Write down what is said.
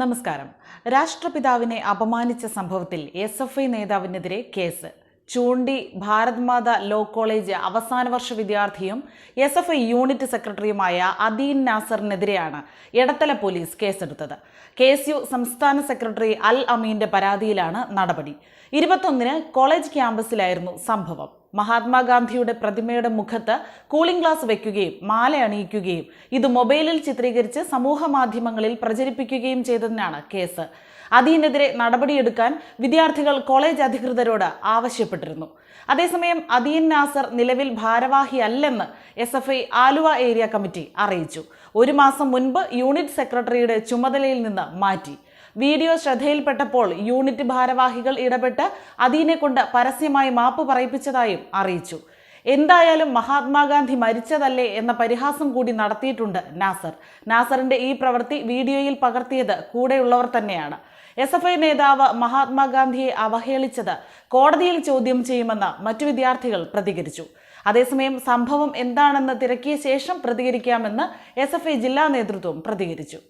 നമസ്കാരം. രാഷ്ട്രപിതാവിനെ അപമാനിച്ച സംഭവത്തിൽ എസ് എഫ് ഐ നേതാവിനെതിരെ കേസ്. ചൂണ്ടി ഭാരത് മാത ലോ കോളേജ് അവസാന വർഷ വിദ്യാർത്ഥിയും എസ് എഫ് ഐ യൂണിറ്റ് സെക്രട്ടറിയുമായ അദീൻ നാസറിനെതിരെയാണ് എടത്തല പോലീസ് കേസെടുത്തത്. കെ എസ് യു സംസ്ഥാന സെക്രട്ടറി അൽ അമീന്റെ പരാതിയിലാണ് നടപടി. ഇരുപത്തൊന്നിന് കോളേജ് ക്യാമ്പസിലായിരുന്നു സംഭവം. മഹാത്മാഗാന്ധിയുടെ പ്രതിമയുടെ മുഖത്ത് കൂളിംഗ് ഗ്ലാസ് വെക്കുകയും മാല അണിയിക്കുകയും ഇത് മൊബൈലിൽ ചിത്രീകരിച്ച് സമൂഹ മാധ്യമങ്ങളിൽ പ്രചരിപ്പിക്കുകയും ചെയ്തതിനാണ് കേസ്. അതിനെതിരെ നടപടിയെടുക്കാൻ വിദ്യാർത്ഥികൾ കോളേജ് അധികൃതരോട് ആവശ്യപ്പെട്ടിരുന്നു. അതേസമയം അദീൻ നാസർ നിലവിൽ ഭാരവാഹിയല്ലെന്ന് S F I Aluva area committee അറിയിച്ചു. ഒരു മാസം മുൻപ് യൂണിറ്റ് സെക്രട്ടറിയുടെ ചുമതലയിൽ നിന്ന് മാറ്റി. വീഡിയോ ശ്രദ്ധയിൽപ്പെട്ടപ്പോൾ യൂണിറ്റ് ഭാരവാഹികൾ ഇടപെട്ട് അദീനെ കൊണ്ട് പരസ്യമായി മാപ്പ് പറയിപ്പിച്ചതായും അറിയിച്ചു. എന്തായാലും മഹാത്മാഗാന്ധി മരിച്ചതല്ലേ എന്ന പരിഹാസം കൂടി നടത്തിയിട്ടുണ്ട് നാസർ. നാസറിന്റെ ഈ പ്രവൃത്തി വീഡിയോയിൽ പകർത്തിയത് കൂടെയുള്ളവർ തന്നെയാണ്. എസ് എഫ് ഐ നേതാവ് മഹാത്മാഗാന്ധിയെ അവഹേളിച്ചത് കോടതിയിൽ ചോദ്യം ചെയ്യുമെന്ന് മറ്റു വിദ്യാർത്ഥികൾ പ്രതികരിച്ചു. അതേസമയം സംഭവം എന്താണെന്ന് തിരക്കിയ ശേഷം പ്രതികരിക്കാമെന്ന് എസ് ജില്ലാ നേതൃത്വം പ്രതികരിച്ചു.